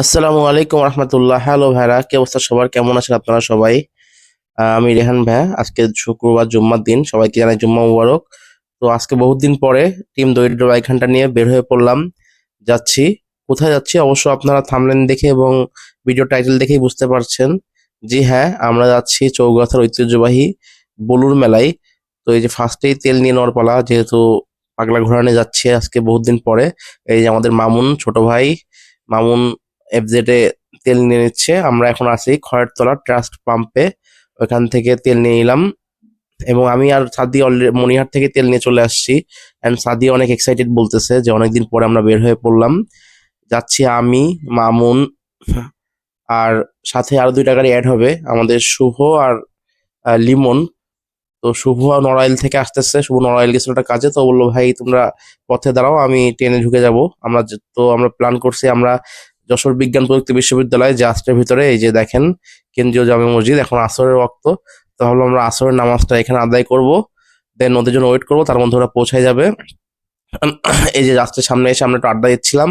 আসসালামু আলাইকুম রহমতুল্লাহ। হ্যালো ভাইরা, কি অবস্থা সবার? কেমন আছেন আপনারা সবাই? আমি রেহান ভাইয়া। আজকে শুক্রবার, জুম্মার দিন। সবাইকে জানাই জুম্মা মুবারক। তো আজকে বহুত দিন পরে টিম দরিদ্র বাইখানটা নিয়ে বের হয়ে পড়লাম। যাচ্ছি। কোথায় যাচ্ছি? অবশ্য আপনারা থামলেন দেখে এবং ভিডিও টাইটেল দেখেই বুঝতে পারছেন। জি হ্যাঁ আমরা যাচ্ছি চৌগাছার ঐতিহ্যবাহী বলুর মেলায়। তো এই যে ফার্স্টেই তেল নিয়ে নেওয়ার পালা, যেহেতু পাগলা ঘোরানে যাচ্ছি আজকে বহুত দিন পরে। এই যে আমাদের মামুন, ছোট ভাই। মামুন এফজেডে তেল নিয়ে নিচ্ছে। আমরা এখন আছি খয়েরতলা ট্রাস্ট পাম্পে। ওখান থেকে তেল নিয়ে নিলাম। এবং আমি আর সাদি অলরেডি মনিহাট থেকে তেল নিয়ে চলে আসছি। অ্যান্ড সাদি অনেক এক্সাইটেড বলতেছে যে অনেকদিন পরে আমরা বের হয়ে পড়লাম। যাচ্ছি আমি, মামুন আর সাথে আরও দুইটা গাড়ি অ্যাড হবে। আমাদের শুভ আর লিমন। তো শুভ নড়াইল থেকে আসতেছে। শুভ নড়াইল গেছিল একটা কাজে। তো বলল, ভাই, তোমরা পথে দাঁড়াও, আমি ট্রেনে ঢুকে যাব। আমরা তো আমরা প্ল্যান করছি, আমরা যশোর বিজ্ঞান প্রযুক্তি বিশ্ববিদ্যালয় জাস্টের ভিতরে এই যে দেখেন, কেন্দ্রীয় জামে মসজিদ, এখন আসরের রক্ত তো ভাবলাম আমরা আসরের নামাজটা এখানে আদায় করব। দেন ওদের জন্য ওয়েট করব, তার মধ্যে ওরা পৌঁছায় যাবে। এই যে জাস্টের সামনে এসে আমরা একটু আড্ডা দিচ্ছিলাম।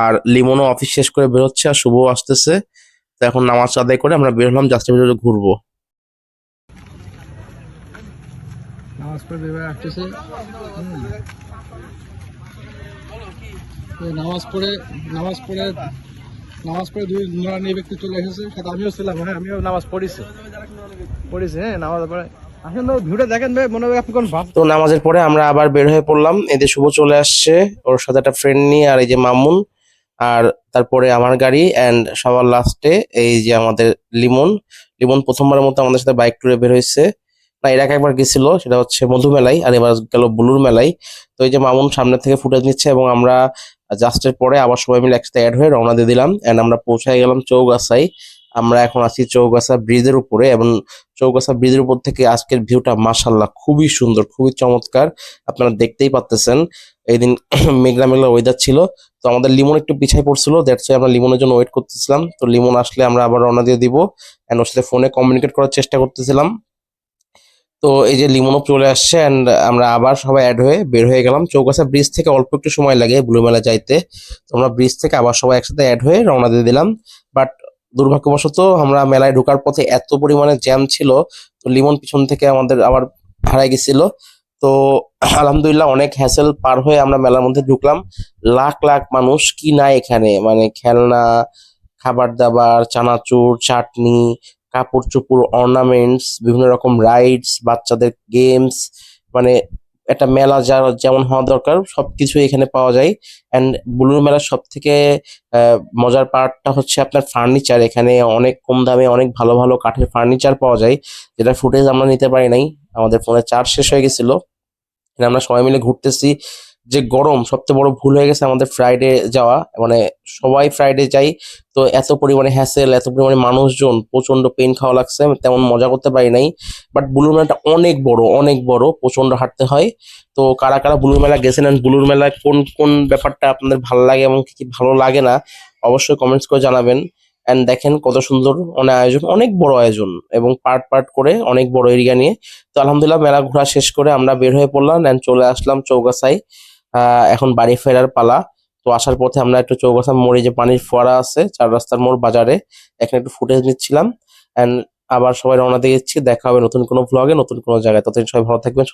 আর লিমনও অফিস শেষ করে বেরোচ্ছে আর শুভ আসতেছে। তো এখন নামাজ আদায় করে আমরা বের হলাম জাস্টের ভিতরে ঘুরবো। নামাজ পড়ে আসতেছে নামাজ পড়ে নামাজ পড়ে নামাজ পড়ে দুই নুরানি ব্যক্তি চলে এসেছে। সাথে আমিও ছিলাম হ্যাঁ আমিও নামাজ পড়েছি। পড়েছি হ্যাঁ নামাজ পড়ে। তো নামাজের পরে আমরা আবার বের হয়ে পড়লাম। এদের শুভ চলে আসছে, ওর সাথে একটা ফ্রেন্ড নিয়ে আর এই যে মামুন, আর তারপরে আমার গাড়ি অ্যান্ড সবার লাস্টে এই যে আমাদের লিমন। লিমন প্রথমবারের মতো আমাদের সাথে বাইক ট্যুরে বের হয়েছে। না, এর আগে একবার গেছিল, সেটা হচ্ছে মধু মেলায় আর এবার গেল বুলুর মেলায় তো এই যে মামুন সামনে থেকে ফুটেজ নিচ্ছে, এবং আমরা জাস্টের পরে আবার সবাই মিলে একসাথে অ্যাড হয়ে রওনা দিয়ে দিলাম। অ্যান্ড আমরা পৌঁছায় গেলাম চৌগাছায়। আমরা এখন আছি চৌগাছা ব্রিজের উপরে এবং চৌগাছা ব্রিজের উপর থেকে আজকের ভিউটা মাশাল্লাহ খুবই সুন্দর, খুবই চমৎকার। আপনারা দেখতেই পাচ্তেছেন এই দিন মেঘলা মেঘলা ওয়েদার ছিল। তো আমাদের লিমন একটু পিছাই পড়ছিল দ্যাটস আমরা লিমনের জন্য ওয়েট করতেছিলাম। তো লিমন আসলে আমরা আবার রওনা দিয়ে দিব। অ্যান্ড ওর সাথে ফোনে কমিউনিকেট করার চেষ্টা করতেছিলাম। তো এই যে লিমনও চলে আসছে অ্যান্ড আমরা আবার সবাই অ্যাড হয়ে বের হয়ে গেলাম। চৌগাছা ব্রিজ থেকে অল্প একটু সময় লাগে ব্লু মেলা যাইতে। তো আমরা ব্রিজ থেকে আবার সবাই একসাথে অ্যাড হয়ে রওনা দিয়ে দিলাম। বাট দুর্ভাগ্যবশত আমরা মেলায় ঢোকার পথে এত পরিমাণে জ্যাম ছিল, তো লিমন পিছন থেকে আমাদের আবার হারাই গেছিল। তো আলহামদুলিল্লাহ অনেক হ্যাসেল পার হয়ে আমরা মেলার মধ্যে ঢুকলাম। লাখ লাখ মানুষ কি নাই এখানে? মানে খেলনা, খাবার দাবার, চানাচুর, চাটনি কাপড় চোপড় অর্নামেন্টস বিভিন্ন রকম রাইডস বাচ্চাদের গেমস মানে একটা মেলা যা, যেমন হওয়া দরকার সব সবকিছু এখানে পাওয়া যায়। অ্যান্ড বুলুর মেলার সব থেকে মজার পার্টটা হচ্ছে আপনার ফার্নিচার এখানে অনেক কম দামে অনেক ভালো ভালো কাঠের ফার্নিচার পাওয়া যায়। যেটা ফুটেজ আমরা নিতে পারি নাই। আমাদের ফোনে চার্জ শেষ হয়ে গেছিল। আমরা সবাই মিলে ঘুরতেছি। যে গরম সবচেয়ে বড় ভুল হয়ে গেছে আমাদের ফ্রাইডে যাওয়া। মানে সবাই ফ্রাইডে যাই তো এত পরিমাণে হ্যাসেল এত পরিমাণে মানুষজন প্রচণ্ড পেন খাওয়া লাগছে তেমন মজা করতে পারি নাই। বাট বুলুর মেলাটা অনেক বড় অনেক বড় প্রচণ্ড হাঁটতে হয়। তো কারা কারা বুলুর মেলা গেছেন বুলুর মেলায় কোন কোন ব্যাপারটা আপনাদের ভালো লাগে এবং কি কি ভালো লাগে না অবশ্যই কমেন্টস করে জানাবেন। অ্যান্ড দেখেন কত সুন্দর অনেক আয়োজন অনেক বড় আয়োজন এবং পার্ট পার্ট করে অনেক বড় এরিয়া নিয়ে। তো আলহামদুলিল্লাহ মেলা ঘোরা শেষ করে আমরা বের হয়ে পড়লাম অ্যান্ড চলে আসলাম চৌগাছায়। আহ, এখন বাড়ি ফেরার পালা। তো আসার পথে আমরা একটু চৌগাছা মোড়ে যে পানির ফোয়ারা আছে, চার রাস্তার মোড় বাজারে, এখানে একটু ফুটেজ নিচ্ছিলাম। অ্যান্ড আবার সবাই রওনা দিয়ে দেখা হবে নতুন কোনো ভ্লগে নতুন কোনো জায়গায়। ততদিন সবাই ভালো থাকবেন